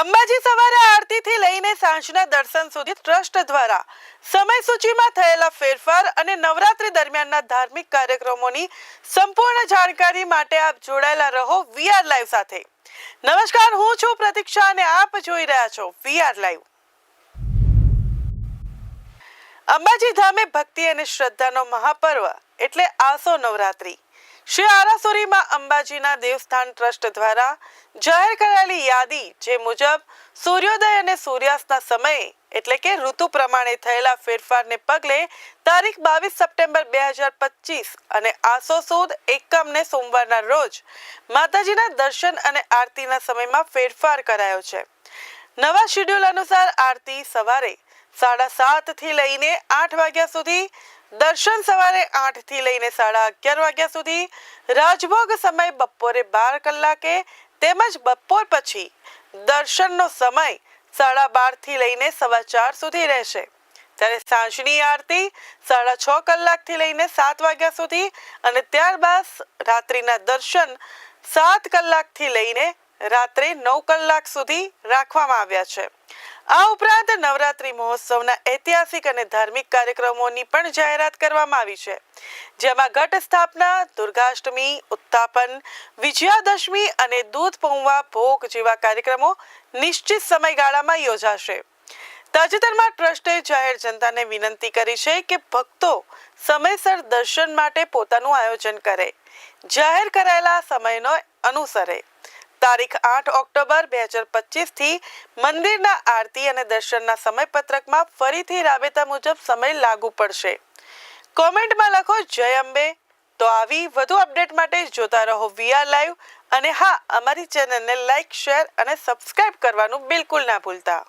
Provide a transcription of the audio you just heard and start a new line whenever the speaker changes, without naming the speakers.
અંબાજી સવારે આરતીથી લઈને સાંજના દર્શન સુધી ટ્રસ્ટ દ્વારા સમય સૂચિમાં થયેલા ફેરફાર અને નવરાત્રી દરમિયાનના ધાર્મિક કાર્યક્રમોની સંપૂર્ણ જાણકારી માટે આપ જોડાયેલા રહો વીઆર લાઈવ સાથે. નમસ્કાર, હું છું પ્રતીક્ષા અને આપ જોઈ રહ્યા છો વીઆર લાઈવ. અંબાજી ધામે ભક્તિ અને શ્રદ્ધાનો મહાપર્વ એટલે આસો નવરાત્રી. શ્રી આરાસુરીમાં અંબાજીના દેવસ્થાન ટ્રસ્ટ દ્વારા જાહેર કરાયેલી યાદી જે મુજબ સૂર્યોદય અને સૂર્યાસ્તના સમયે એટલે કે ઋતુ પ્રમાણે થયેલા ફેરફારને પગલે તારીખ બાવીસ સપ્ટેમ્બર બે હજાર પચીસ અને આસો સુદ એકમને સોમવારના રોજ માતાજીના દર્શન અને આરતીના સમયમાં ફેરફાર કરાયો છે. નવા શેડ્યુલ અનુસાર આરતી સવારે સાડા સાતથી લઈને આઠ વાગ્યા સુધી, દર્શન સવારે આઠથી લઈને સાડા અગિયાર વાગ્યા સુધી, રાજભોગ સમય બપોરે બાર કલાકે તેમજ બપોર પછી દર્શનનો સમય સાડા બારથી લઈને સવા ચાર સુધી રહેશે. ત્યારે સાંજની આરતી સાડા છ કલાકથી લઈને સાત વાગ્યા સુધી અને ત્યારબાદ રાત્રિના દર્શન સાત કલાકથી લઈને રાત્રે નવ કલાક સુધી રાખવામાં આવ્યા છે. આ ઉપરાંત નવરાત્રી મહોત્સવના ઐતિહાસિક અને ધાર્મિક કાર્યક્રમોની પણ જાહેરાત કરવામાં આવી છે. જેમાં ઘટ સ્થાપના, દુર્ગાષ્ટમી ઉત્તાપન વિજયાદશમી અને દૂધ પૌવા ભોગ જેવા કાર્યક્રમો નિશ્ચિત સમયગાળામાં યોજાશે. તાજેતરમાં ટ્રસ્ટે જાહેર જનતાને વિનંતી કરી છે કે ભક્તો સમયસર દર્શન માટે પોતાનું આયોજન કરે. જાહેર કરાયેલા સમયનો અનુસરે. તારીખ આઠ ઓક્ટોબર બે હજાર પચીસથી મંદિરના આરતી અને દર્શનના સમયપત્રકમાં ફરીથી રાબેતા મુજબ સમય લાગુ પડશે. કોમેન્ટમાં લખો, જય અંબે. તો આવી વધુ અપડેટ માટે જોતા રહો વીઆર લાઈવ અને હા, અમારી ચેનલને લાઈક, શેર અને સબસ્ક્રાઇબ કરવાનું બિલકુલ ના ભૂલતા.